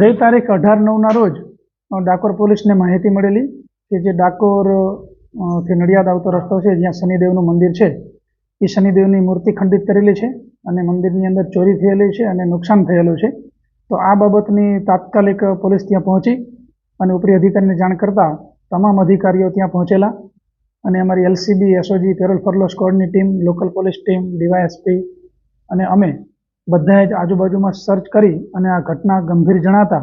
ગઈ તારીખ અઢાર નવના રોજ ડાકોર પોલીસને માહિતી મળેલી કે જે ડાકોરથી નડિયાદ આવતો રસ્તો છે, જ્યાં શનિદેવનું મંદિર છે, એ શનિદેવની મૂર્તિ ખંડિત કરેલી છે અને મંદિરની અંદર ચોરી થયેલી છે અને નુકસાન થયેલું છે. તો આ બાબતની તાત્કાલિક પોલીસ ત્યાં પહોંચી અને ઉપરી અધિકારીને જાણ કરતા તમામ અધિકારીઓ ત્યાં પહોંચેલા અને અમારી LCB SOG parole furlough સ્કોડની team local police team DYSP અને અમે બધાએ જ આજુબાજુમાં સર્ચ કરી અને આ ઘટના ગંભીર જણાતા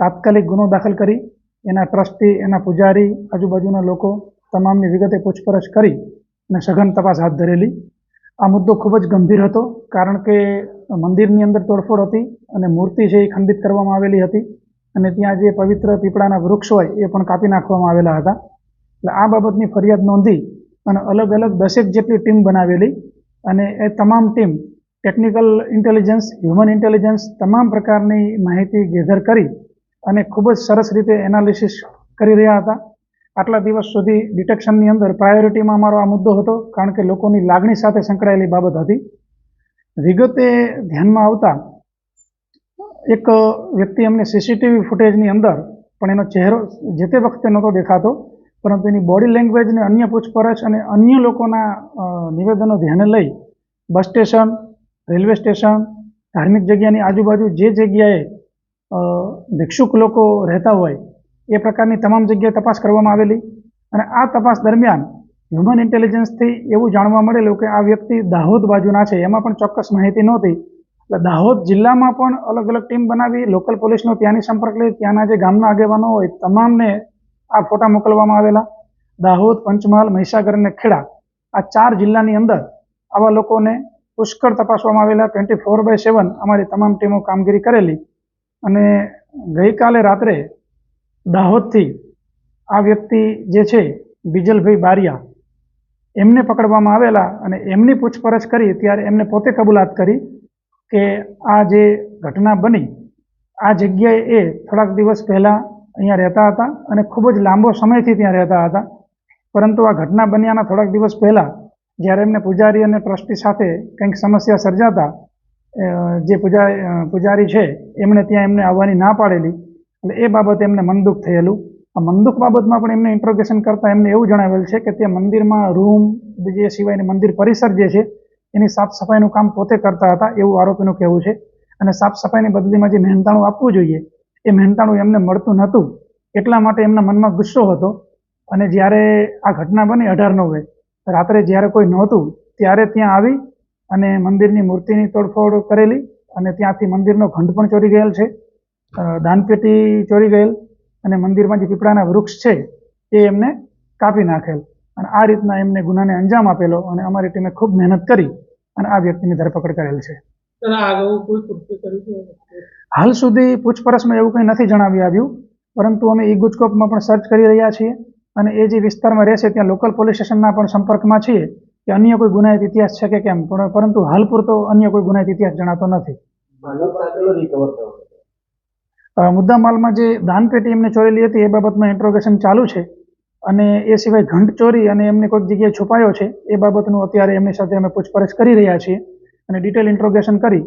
તાત્કાલિક ગુનો દાખલ કરી, એના ટ્રસ્ટી, એના પૂજારી, આજુબાજુના લોકો તમામની વિગતે પૂછપરછ કરી અને સઘન તપાસ હાથ ધરેલી. આ મુદ્દો ખૂબ જ ગંભીર હતો, કારણ કે મંદિરની અંદર તોડફોડ હતી અને મૂર્તિ છે એ ખંડિત કરવામાં આવેલી હતી અને ત્યાં જે પવિત્ર પીપળાના વૃક્ષ હોય એ પણ કાપી નાખવામાં આવેલા હતા. એટલે આ બાબતની ફરિયાદ નોંધી અને અલગ અલગ દસેક જેટલી ટીમ બનાવેલી અને એ તમામ team technical intelligence, human intelligence તમામ પ્રકારની માહિતી ગેધર કરી અને ખૂબ જ સરસ રીતે એનાલિસિસ કરી રહ્યા હતા. આટલા દિવસ સુધી ડિટેક્શનની અંદર પ્રાયોરિટીમાં અમારો આ મુદ્દો હતો, કારણ કે લોકોની લાગણી સાથે સંકળાયેલી બાબત હતી. વિગતે ધ્યાનમાં આવતા એક વ્યક્તિ અમને સીસીટીવી ફૂટેજની અંદર, પણ એનો ચહેરો જે તે વખતે નહોતો દેખાતો પરંતુ એની બોડી લેંગ્વેજને અન્ય પૂછપરછ અને અન્ય લોકોના નિવેદનો ધ્યાને લઈ બસ સ્ટેશન, રેલવે સ્ટેશન, ધાર્મિક જગ્યાની આજુબાજુ જે જગ્યાએ ભિક્ષુક લોકો રહેતા હોય, એ પ્રકારની તમામ જગ્યાએ તપાસ કરવામાં આવેલી અને આ તપાસ દરમિયાન હ્યુમન ઇન્ટેલિજન્સથી એવું જાણવા મળેલું કે આ વ્યક્તિ દાહોદ બાજુના છે, એમાં પણ ચોક્કસ માહિતી નહોતી. એટલે દાહોદ જિલ્લામાં પણ અલગ અલગ ટીમ બનાવી લોકલ પોલીસનો ત્યાંની સંપર્ક લઈ, ત્યાંના જે ગામના આગેવાનો હોય, તમામને આ ફોટા મોકલવામાં આવેલા. દાહોદ, પંચમહાલ, મહીસાગર અને ખેડા આ ચાર જિલ્લાની અંદર આવા લોકોને પુષ્કળ તપાસવામાં આવેલા. ટ્વેન્ટી ફોર બાય સેવન અમારી તમામ ટીમો કામગીરી કરેલી. અને ગઈકાલે રાત્રે દાહોદથી આ વ્યક્તિ જે છે, બિજલભાઈ બારિયા, એમને પકડવામાં આવેલા અને એમની પૂછપરછ કરી, ત્યારે એમને પોતે કબૂલાત કરી કે આ જે ઘટના બની, આ જગ્યાએ એ થોડાક દિવસ પહેલાં અહીંયા રહેતા હતા અને ખૂબ જ લાંબો સમયથી ત્યાં રહેતા હતા. પરંતુ આ ઘટના બન્યાના થોડાક દિવસ પહેલાં જ્યારે એમને પૂજારી અને ટ્રસ્ટી સાથે કંઈક સમસ્યા સર્જાતા જે પૂજા પૂજારી છે, એમણે ત્યાં એમને આવવાની ના પાડેલી. એટલે એ બાબતે એમને મનદુખ થયેલું. આ મનદુખ બાબતમાં પણ એમને ઇન્ટ્રોગેશન કરતાં એમને એવું જણાવેલ છે કે તે મંદિરમાં રૂમ જે સિવાયની મંદિર પરિસર જે છે, એની સાફ સફાઈનું કામ પોતે કરતા હતા એવું આરોપીનું કહેવું છે. અને સાફ સફાઈની બદલીમાં જે મહેનતાણું આપવું જોઈએ એ મહેનતાણું એમને મળતું નહોતું. એટલા માટે એમના મનમાં ગુસ્સો હતો. અને જ્યારે આ ઘટના બની અઢાર નવે રાત્રે જ્યારે કોઈ નહોતું, ત્યારે ત્યાં આવી અને મંદિરની મૂર્તિની તોડફોડ કરેલી અને ત્યાંથી મંદિરનો ઘંટ પણ ચોરી ગયેલ છે. દાનપેટી ચોરી ગયેલ અને મંદિરમાં જે પીપળાના વૃક્ષ છે, એ એમને કાપી નાખેલ. અને આ રીતના એમને ગુનાને અંજામ આપેલો અને અમારી ટીમે ખૂબ મહેનત કરી અને આ વ્યક્તિની ધરપકડ કરેલ છે. હાલ સુધી પૂછપરછમાં એવું કંઈ નથી જણાવી આવ્યું પરંતુ અમે ઈ ગુજકોપમાં પણ સર્ચ કરી રહ્યા છીએ અને એ જે વિસ્તારમાં રહેશે ત્યાં લોકલ પોલીસ સ્ટેશનના પણ સંપર્કમાં છીએ કે અન્ય કોઈ ગુનાહિત ઇતિહાસ છે કે કેમ? પણ પરંતુ હાલ પૂરતો અન્ય કોઈ ગુનાહિત ઇતિહાસ જણાતો નથી. મુદ્દા મુદ્દામાલમાં જે દાનપેટી એમને ચોરેલી હતી એ બાબતમાં ઇન્ટ્રોગેશન ચાલુ છે અને એ સિવાય ઘંટ ચોરી અને એમને કોઈક જગ્યાએ છુપાયો છે એ બાબતનું અત્યારે એમની સાથે અમે પૂછપરછ કરી રહ્યા છીએ. અને ડિટેલ ઇન્ટ્રોગેશન કરી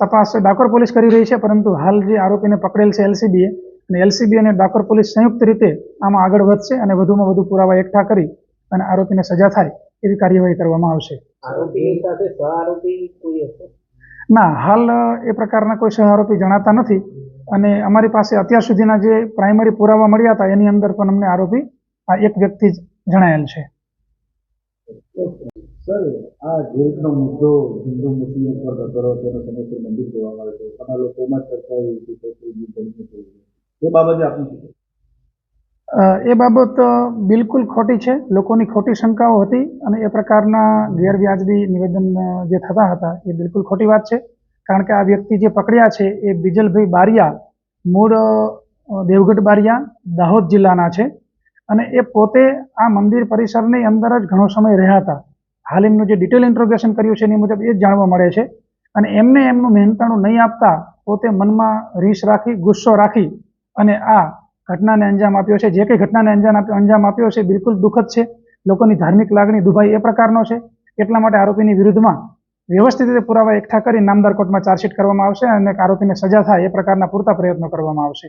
તપાસ ડાકોર પોલીસ કરી રહી છે પરંતુ હાલ જે આરોપીને પકડેલ છે એલસીબીએ અને એલસીબી અને ડાકોર પોલીસ સંયુક્ત રીતે આમાં આગળ વધશે અને વધુમાં વધુ પુરાવા એકઠા કરી અને આરોપીને સજા થાય એવી કાર્યવાહી કરવામાં આવશે. આરોપી સાથે સહ આરોપી કોઈ હશે? ના હાલ એ પ્રકારના કોઈ સહ આરોપી જણાતા નથી. અને અમારી પાસે અત્યાર સુધીના જે પ્રાઇમરી પુરાવા મળ્યા હતા એની અંદર પણ અમને આરોપી આ એક વ્યક્તિ જ જણાયેલ છે. સર આ જે મુદ્દો હિન્દુ, મુસ્લિમ ઉપર કરો તેનો સમયસર મંદિર જોવામાં આવે છે. ઘણા લોકોમાં ચર્ચા એવી છે એ બાબતે આપનું શું એ બાબત બિલકુલ ખોટી છે. લોકોની ખોટી શંકાઓ હતી અને એ પ્રકારના ગેરવ્યાજબી નિવેદન જે થતા હતા, એ બિલકુલ ખોટી વાત છે. કારણ કે આ વ્યક્તિ જે પકડ્યા છે એ બીજલભાઈ બારિયા, મૂળ દેવગઢ બારિયા, દાહોદ જિલ્લાના છે. અને એ પોતે આ મંદિર પરિસરની અંદર જ ઘણો સમય રહ્યા હતા. હાલ એમનું જે ડિટેલ ઇન્ટ્રોગેશન કર્યું છે એની મુજબ એ જ જાણવા મળે છે. અને એમને એમનું મહેનતાણું નહીં આપતા પોતે મનમાં રીસ રાખી, ગુસ્સો રાખી અને આ ઘટનાને અંજામ આપ્યો છે. જે કંઈ ઘટનાને અંજામ આપ્યો અંજામ આપ્યો છે બિલકુલ દુઃખદ છે. લોકોની ધાર્મિક લાગણી દુભાઈ એ પ્રકારનો છે. એટલા માટે આરોપીની વિરુદ્ધમાં વ્યવસ્થિત રીતે પુરાવા એકઠા કરી નામદાર કોર્ટમાં ચાર્જશીટ કરવામાં આવશે અને આરોપીને સજા થાય એ પ્રકારના પૂરતા પ્રયત્નો કરવામાં આવશે.